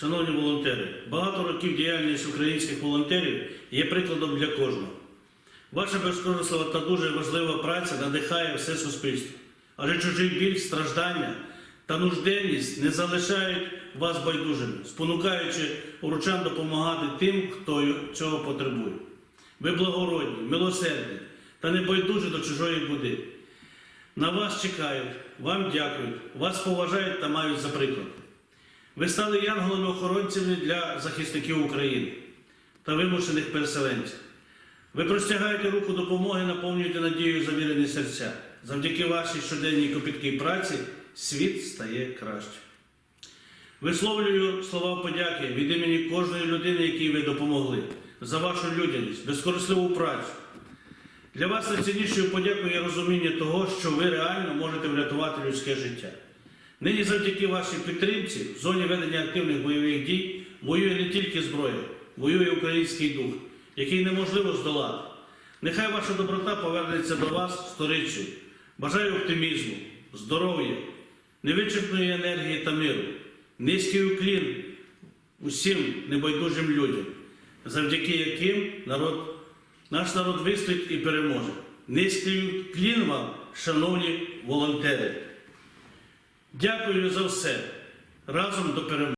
Шановні волонтери, багато років діяльність українських волонтерів є прикладом для кожного. Ваша безкорислива та дуже важлива праця надихає все суспільство. Адже чужий біль, страждання та нужденність не залишають вас байдужими, спонукаючи урочан допомагати тим, хто цього потребує. Ви благородні, милосердні та не байдужі до чужої буди. На вас чекають, вам дякують, вас поважають та мають за приклад. Ви стали янголами-охоронцями для захисників України та вимушених переселенців. Ви простягаєте руку допомоги, наповнюєте надією завірені серця. Завдяки вашій щоденній копіткій праці світ стає кращим. Висловлюю слова подяки від імені кожної людини, якій ви допомогли, за вашу людяність, безкорисливу працю. Для вас найціннішою подякою є розуміння того, що ви реально можете врятувати людське життя. Нині завдяки вашій підтримці в зоні ведення активних бойових дій воює не тільки зброя, воює український дух, який неможливо здолати. Нехай ваша доброта повернеться до вас сторицею. Бажаю оптимізму, здоров'я, невичерпної енергії та миру, низький уклін усім небайдужим людям, завдяки яким народ, наш народ вистоїть і переможе. Низький уклін вам, шановні волонтери. Дякую за все. Разом до перемоги.